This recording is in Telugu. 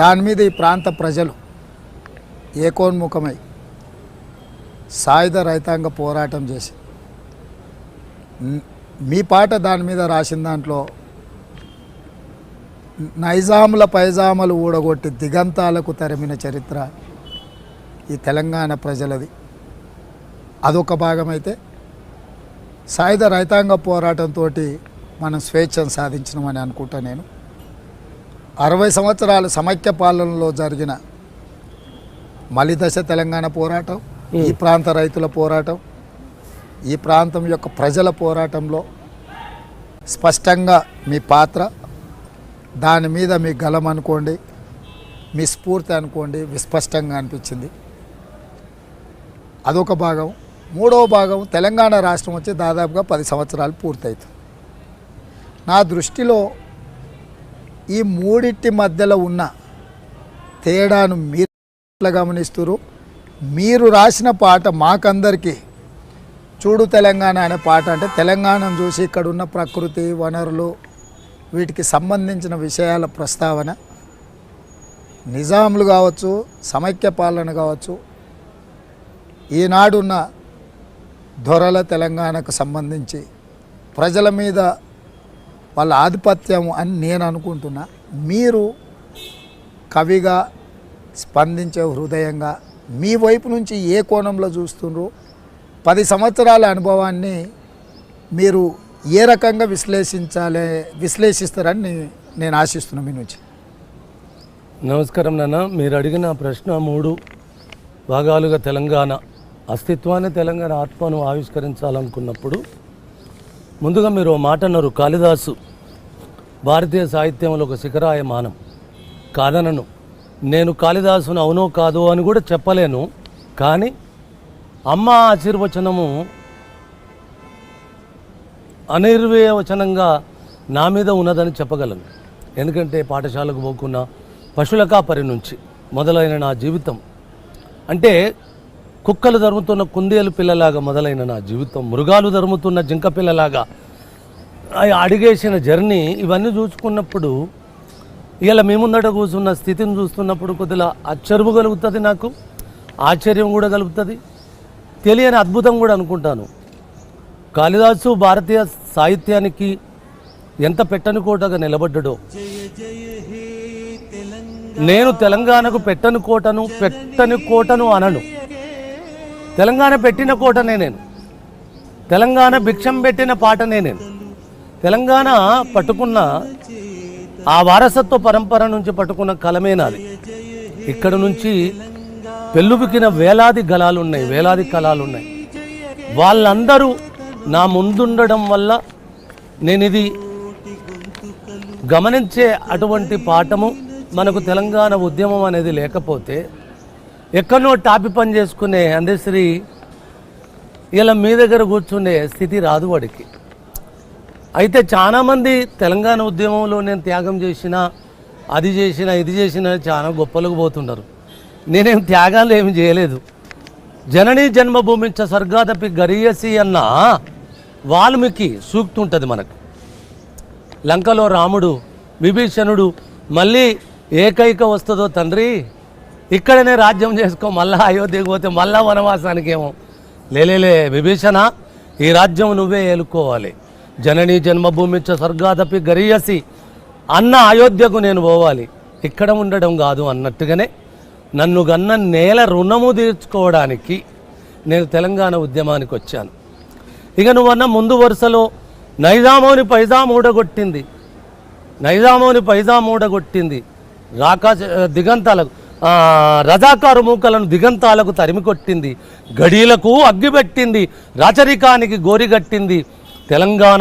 దాని మీద ఈ ప్రాంత ప్రజలు ఏకోన్ముఖమై సాయుధ రైతాంగ పోరాటం చేసి మీ పాట దాని మీద రాసిన దాంట్లో నైజాముల పైజాములు ఊడగొట్టి దిగంతాలకు తరిమిన చరిత్ర ఈ తెలంగాణ ప్రజలది. అదొక భాగమైతే సాయుధ రైతాంగ పోరాటంతో మనం స్వేచ్ఛను సాధించినామని అనుకుంటా నేను. అరవై సంవత్సరాల సమైక్య పాలనలో జరిగిన మలిదశ తెలంగాణ పోరాటం ఈ ప్రాంత రైతుల పోరాటం ఈ ప్రాంతం యొక్క ప్రజల పోరాటంలో స్పష్టంగా మీ పాత్ర దాని మీద మీ గలం అనుకోండి మీ స్ఫూర్తి అనుకోండి విస్పష్టంగా అనిపించింది. అదొక భాగం. మూడవ భాగం తెలంగాణ రాష్ట్రం వచ్చి దాదాపుగా పది సంవత్సరాలు పూర్తవుతుంది నా దృష్టిలో ఈ మూడింటి మధ్యలో ఉన్న తేడాను మీరు గమనిస్తురు మీరు రాసిన పాట మాకందరికీ చూడు తెలంగాణ అనే పాట అంటే తెలంగాణను చూసి ఇక్కడ ఉన్న ప్రకృతి వనరులు వీటికి సంబంధించిన విషయాల ప్రస్తావన నిజాములు కావచ్చు సమైక్య పాలన కావచ్చు ఈనాడున్న దొరల తెలంగాణకు సంబంధించి ప్రజల మీద వాళ్ళ ఆధిపత్యం అని నేను అనుకుంటున్నా. మీరు కవిగా స్పందించే హృదయంగా మీ వైపు నుంచి ఏ కోణంలో చూస్తుండ్రు? పది సంవత్సరాల అనుభవాన్ని మీరు ఏ రకంగా విశ్లేషించాలి విశ్లేషిస్తారని నేను ఆశిస్తున్నాను మీ నుంచి. నమస్కారం నాన్న. మీరు అడిగిన ప్రశ్న మూడు. భాగాలుగా తెలంగాణ. అస్తిత్వాన్ని తెలంగాణ ఆత్మను ఆవిష్కరించాలనుకున్నప్పుడు ముందుగా మీరు ఓ మాట అన్నారు కాళిదాసు భారతీయ సాహిత్యంలో ఒక శిఖరాయమానం. కాదనను. నేను కాళిదాసును అవునో కాదో అని కూడా చెప్పలేను. కానీ అమ్మ ఆశీర్వచనము అనిర్వచనంగా నా మీద ఉన్నదని చెప్పగలను. ఎందుకంటే పాఠశాలకు పోకున్న పశువుల కాపరి నుంచి మొదలైన నా జీవితం. అంటే కుక్కలు ధరుముతున్న కుందేలు పిల్లలాగా మొదలైన నా జీవితం మృగాలు ధరుముతున్న జింక పిల్లలాగా అడిగేసిన జర్నీ ఇవన్నీ చూసుకున్నప్పుడు ఇలా మీ ముందట కూర్చున్న స్థితిని చూస్తున్నప్పుడు కొద్దిగా అచ్చరువు కలుగుతుంది నాకు ఆశ్చర్యం కూడా కలుగుతుంది తెలియని అద్భుతం కూడా అనుకుంటాను. కాళిదాసు భారతీయ సాహిత్యానికి ఎంత పెట్టని కోటగా నిలబడ్డడో. నేను తెలంగాణకు పెట్టని కోటను పెట్టని కోటను అనను. తెలంగాణ పెట్టిన కోటనే నేను. తెలంగాణ భిక్షం పెట్టిన పాటనే నేను. తెలంగాణ పట్టుకున్న ఆ వారసత్వ పరంపర నుంచి పట్టుకున్న కలమే నాది. ఇక్కడ నుంచి పెళ్ళుబికిన వేలాది గలాలున్నాయి వేలాది కళాలు ఉన్నాయి వాళ్ళందరూ నా ముందుండడం వల్ల నేను ఇది గమనించే అటువంటి పాఠము మనకు తెలంగాణ ఉద్యమం అనేది లేకపోతే ఎక్కడనో టాపి పని చేసుకునే అందశ్రీ ఇలా మీ దగ్గర కూర్చునే స్థితి రాదు వాడికి. అయితే చాలామంది తెలంగాణ ఉద్యమంలో నేను త్యాగం చేసిన అది చేసిన ఇది చేసిన చాలా గొప్పలకు పోతుంటారు నేనేం త్యాగాలు ఏమి చేయలేదు. జననీ జన్మభూమించ స్వర్గాదపి గరియసి అన్న వాల్మీకి సూక్తి ఉంటుంది మనకు. లంకలో రాముడు విభీషణుడు మళ్ళీ ఏకైక వస్తుందో తండ్రి ఇక్కడనే రాజ్యం చేసుకో మళ్ళా అయోధ్యకు పోతే మళ్ళా వనవాసానికి ఏమో లేలేలే విభీషణ ఈ రాజ్యం నువ్వే ఏలుకోవాలి. జననీ జన్మభూమిచ్చ స్వర్గాదపి గరియసి అన్న అయోధ్యకు నేను పోవాలి. ఇక్కడ ఉండడం కాదు అన్నట్టుగానే నన్ను గన్న నేల రుణము తీర్చుకోవడానికి నేను తెలంగాణ ఉద్యమానికి వచ్చాను. ఇక నువ్వన్న ముందు వరుసలో నైజామోని పైజాం ఊడగొట్టింది. నైజామోని పైజాం ఊడగొట్టింది. రాకా దిగంతాలకు రజాకారు మూకలను దిగంతాలకు తరిమి కొట్టింది గడీలకు అగ్గిపెట్టింది రాచరికానికి గోరిగట్టింది తెలంగాణ